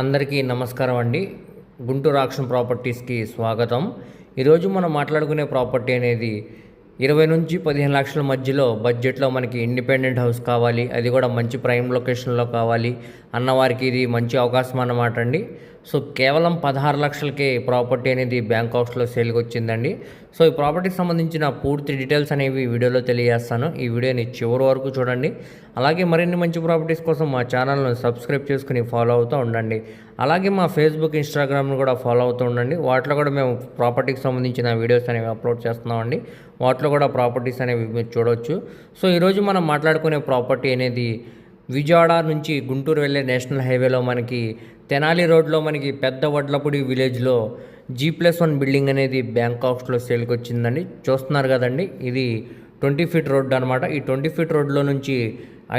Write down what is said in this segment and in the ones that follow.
అందరికీ నమస్కారం అండి. గుంటూరు ఆక్షన్ ప్రాపర్టీస్కి స్వాగతం. ఈరోజు మనం మాట్లాడుకునే ప్రాపర్టీ అనేది ఇరవై నుంచి పదిహేను లక్షల మధ్యలో బడ్జెట్లో మనకి ఇండిపెండెంట్ హౌస్ కావాలి అది కూడా మంచి ప్రైమ్ లొకేషన్లో కావాలి అన్నవారికి ఇది మంచి అవకాశం అన్నమాట అండి. సో కేవలం పదహారు లక్షలకే ప్రాపర్టీ అనేది బ్యాంక్ హౌస్లో సేల్కి వచ్చిందండి. సో ఈ ప్రాపర్టీకి సంబంధించిన పూర్తి డీటెయిల్స్ అనేవి వీడియోలో తెలియజేస్తాను. ఈ వీడియోని చివరి వరకు చూడండి. అలాగే మరిన్ని మంచి ప్రాపర్టీస్ కోసం మా ఛానల్ను సబ్స్క్రైబ్ చేసుకుని ఫాలో అవుతూ ఉండండి. అలాగే మా ఫేస్బుక్ ఇన్స్టాగ్రామ్ను కూడా ఫాలో అవుతూ ఉండండి. వాటిలో కూడా మేము ప్రాపర్టీకి సంబంధించిన వీడియోస్ అనేవి అప్లోడ్ చేస్తున్నామండి. వాటిలో కూడా ప్రాపర్టీస్ అనేవి మీరు చూడవచ్చు. సో ఈరోజు మనం మాట్లాడుకునే ప్రాపర్టీ అనేది విజయవాడ నుంచి గుంటూరు వెళ్ళే నేషనల్ హైవేలో మనకి తెనాలి రోడ్లో మనకి పెద్ద వడ్లపూడి విలేజ్లో జీ ప్లస్ వన్ బిల్డింగ్ అనేది బ్యాంకాక్స్లో సేల్కి వచ్చిందండి. చూస్తున్నారు కదండి ఇది ట్వంటీ ఫీట్ రోడ్ అనమాట ఈ ట్వంటీ ఫీట్ రోడ్లో నుంచి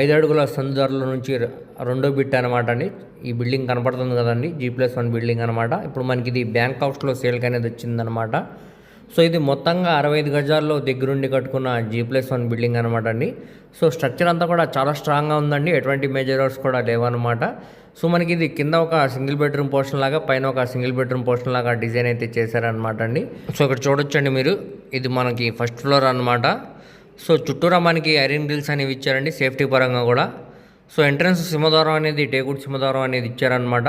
ఐదు అడుగుల సందుదారుల నుంచి రెండో బిట్ అనమాట అండి. ఈ బిల్డింగ్ కనపడుతుంది కదండి జీ ప్లస్ వన్ బిల్డింగ్ అనమాట ఇప్పుడు మనకి ఇది బ్యాంకాక్స్లో సేల్కి అనేది వచ్చిందనమాట సో ఇది మొత్తంగా అరవై ఐదు గజాల్లో దగ్గరుండి కట్టుకున్న జీ ప్లస్ వన్ బిల్డింగ్ అనమాట అండి. సో స్ట్రక్చర్ అంతా కూడా చాలా స్ట్రాంగ్గా ఉందండి. ఎటువంటి మేజర్ వర్క్స్ కూడా లేవన్నమాట. సో మనకి ఇది కింద ఒక సింగిల్ బెడ్రూమ్ పోర్షన్ లాగా పైన ఒక సింగిల్ బెడ్రూమ్ పోర్షన్ లాగా డిజైన్ అయితే చేశారనమాట అండి. సో ఇక్కడ చూడొచ్చండి మీరు. ఇది మనకి ఫస్ట్ ఫ్లోర్ అనమాట సో చుట్టూరా మనకి ఐరన్ గ్రిల్స్ అనేవి ఇచ్చారండి సేఫ్టీ పరంగా కూడా. సో ఎంట్రన్స్ సింహద్వారం అనేది టేకుడ్ సింహద్వారం అనేది ఇచ్చారనమాట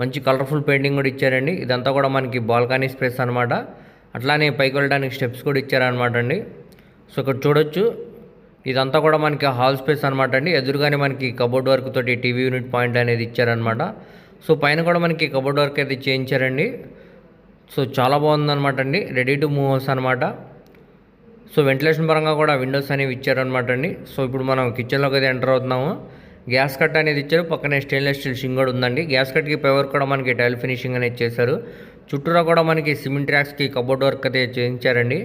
మంచి కలర్ఫుల్ పెయింటింగ్ కూడా ఇచ్చారండి. ఇదంతా కూడా మనకి బాల్కనీ స్పేస్ అనమాట అట్లానే పైకి వెళ్ళడానికి స్టెప్స్ కూడా ఇచ్చారనమాట అండి. సో ఇక్కడ చూడొచ్చు. ఇదంతా కూడా మనకి హాల్ స్పేస్ అనమాట అండి. ఎదురుగానే మనకి కబోర్డ్ వర్క్ తోటి టీవీ యూనిట్ పాయింట్ అనేది ఇచ్చారనమాట సో పైన కూడా మనకి కబోర్డ్ వర్క్ అయితే చేయించారండి. సో చాలా బాగుందనమాట అండి. రెడీ టు మూవ్ హౌస్ అనమాట సో వెంటిలేషన్ పరంగా కూడా విండోస్ అనేవి ఇచ్చారనమాట అండి. సో ఇప్పుడు మనం కిచెన్లోకి అయితే ఎంటర్ అవుతున్నాము. గ్యాస్ కట్ అనేది ఇచ్చారు. పక్కనే స్టెయిన్లెస్ స్టీల్ షింగ్ కూడా ఉందండి. గ్యాస్ కట్కి పై వర్క్ కూడా మనకి టైల్ ఫినిషింగ్ అనేది చేశారు. చుట్టూరా కూడా మనకి సిమెంట్ ర్యాక్స్కి కబోర్డ్ వర్క్ అయితే చేయించారండి.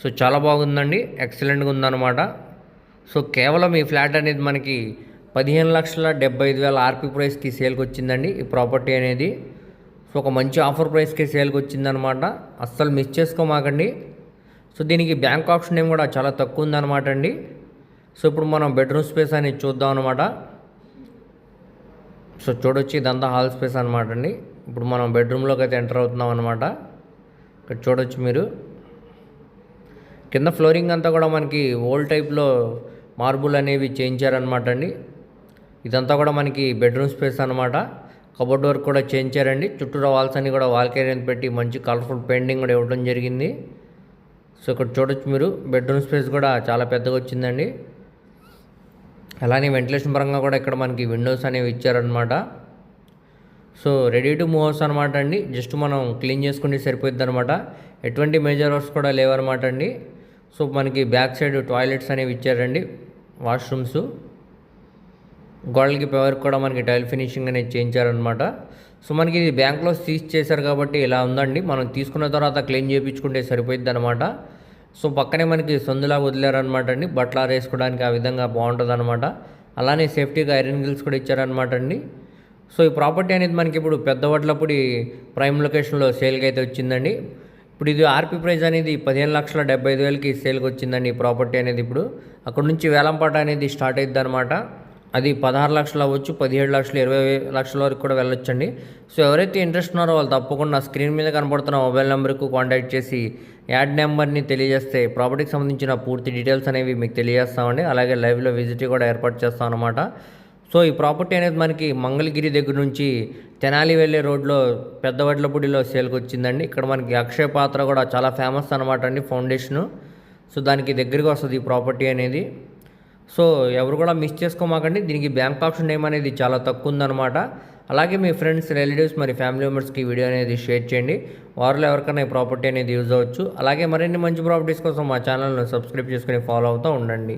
సో చాలా బాగుందండి. ఎక్సలెంట్గా ఉందన్నమాట. సో కేవలం ఈ ఫ్లాట్ అనేది మనకి పదిహేను లక్షల డెబ్బై ఐదు వేల ఆర్పీ ప్రైస్కి సేల్కి వచ్చిందండి ఈ ప్రాపర్టీ అనేది. సో ఒక మంచి ఆఫర్ ప్రైస్కి సేల్కి వచ్చిందనమాట అస్సలు మిస్ చేసుకోమాకండి. సో దీనికి బ్యాంక్ ఆప్షన్ ఏం కూడా చాలా తక్కువ ఉందన్నమాట అండి. సో ఇప్పుడు మనం బెడ్రూమ్ స్పేస్ అనేది చూద్దాం అనమాట సో చూడొచ్చు ఇదంతా హాల్ స్పేస్ అనమాట అండి. ఇప్పుడు మనం బెడ్రూమ్లోకి అయితే ఎంటర్ అవుతున్నాం అనమాట ఇక్కడ చూడొచ్చు మీరు. కింద ఫ్లోరింగ్ అంతా కూడా మనకి ఓల్డ్ టైప్లో మార్బుల్ అనేవి చేయించారనమాట అండి. ఇదంతా కూడా మనకి బెడ్రూమ్ స్పేస్ అనమాట కబోర్డ్ వర్క్ కూడా చేయించారండి చుట్టూరా వాల్స్ అన్ని కూడా వాల్కేరియన్ పెట్టి మంచి కలర్ఫుల్ పెయింటింగ్ కూడా ఇవ్వడం జరిగింది. సో ఇక్కడ చూడొచ్చు మీరు. బెడ్రూమ్ స్పేస్ కూడా చాలా పెద్దగా వచ్చిందండి. అలానే వెంటిలేషన్ పరంగా కూడా ఇక్కడ మనకి విండోస్ అనేవి ఇచ్చారనమాట సో రెడీ టు మూవ్ అనమాట అండి. జస్ట్ మనం క్లీన్ చేసుకుంటే సరిపోద్ది అనమాట ఎటువంటి మేజర్ వర్క్స్ కూడా లేవన్నమాట అండి. సో మనకి బ్యాక్ సైడ్ టాయిలెట్స్ అనేవి ఇచ్చారండి. వాష్రూమ్స్ గోడలకి పవర్ కూడా మనకి టైల్ ఫినిషింగ్ అనేది చేయించారనమాట సో మనకి ఇది బ్యాంక్లో సీజ్ చేశారు కాబట్టి ఇలా ఉందండి. మనం తీసుకున్న తర్వాత క్లీన్ చేయించుకుంటే సరిపోయింది అనమాట సో పక్కనే మనకి సందులా వదిలేరనమాట అండి. బట్టలు ఆరేసుకోవడానికి ఆ విధంగా బాగుంటుంది అనమాట అలానే సేఫ్టీగా ఐరన్ గిల్స్ కూడా ఇచ్చారనమాట అండి. సో ఈ ప్రాపర్టీ అనేది మనకి ఇప్పుడు పెద్ద వడ్లపూడి ప్రైమ్ లొకేషన్లో సేల్కి అయితే వచ్చిందండి. ఇప్పుడు ఇది ఆర్పీ ప్రైస్ అనేది పదిహేను లక్షల డెబ్బై ఐదు వేలకి సేల్కి వచ్చిందండి ఈ ప్రాపర్టీ అనేది ఇప్పుడు. అక్కడ నుంచి వేలంపాట అనేది స్టార్ట్ అయింది అనమాట అది పదహారు లక్షలు అవ్వచ్చు పదిహేడు లక్షలు ఇరవై లక్షల వరకు కూడా వెళ్ళొచ్చండి. సో ఎవరైతే ఇంట్రెస్ట్ ఉన్నారో వాళ్ళు తప్పకుండా స్క్రీన్ మీద కనబడుతున్న మొబైల్ నెంబర్కు కాంటాక్ట్ చేసి యాడ్ నెంబర్ని తెలియజేస్తే ప్రాపర్టీకి సంబంధించిన పూర్తి డీటెయిల్స్ అనేవి మీకు తెలియజేస్తామండి. అలాగే లైవ్లో విజిట్ కూడా ఏర్పాటు చేస్తాం అనమాట సో ఈ ప్రాపర్టీ అనేది మనకి మంగళగిరి దగ్గర నుంచి తెనాలి వెళ్ళే రోడ్లో పెద్దవడ్లపూడిలో సేల్కి వచ్చిందండి ఇక్కడ మనకి అక్షయ పాత్ర కూడా చాలా ఫేమస్ అనమాట అండి ఫౌండేషను సో దానికి దగ్గరగా వస్తుంది ఈ ప్రాపర్టీ అనేది. సో ఎవరు కూడా మిస్ చేసుకోమాకండి. దీనికి బ్యాంక్ ఆప్షన్ నేమ్ అనేది చాలా తక్కువ ఉందన్నమాట. అలాగే మీ ఫ్రెండ్స్ రిలేటివ్స్ మరి ఫ్యామిలీ మెంబర్స్కి వీడియో అనేది షేర్ చేయండి. వారిలో ఎవరికైనా ఈ ప్రాపర్టీ అనేది యూజ్ అవ్వచ్చు. అలాగే మరిన్ని మంచి ప్రాపర్టీస్ కోసం మా ఛానల్ను సబ్స్క్రైబ్ చేసుకుని ఫాలో అవుతూ ఉండండి.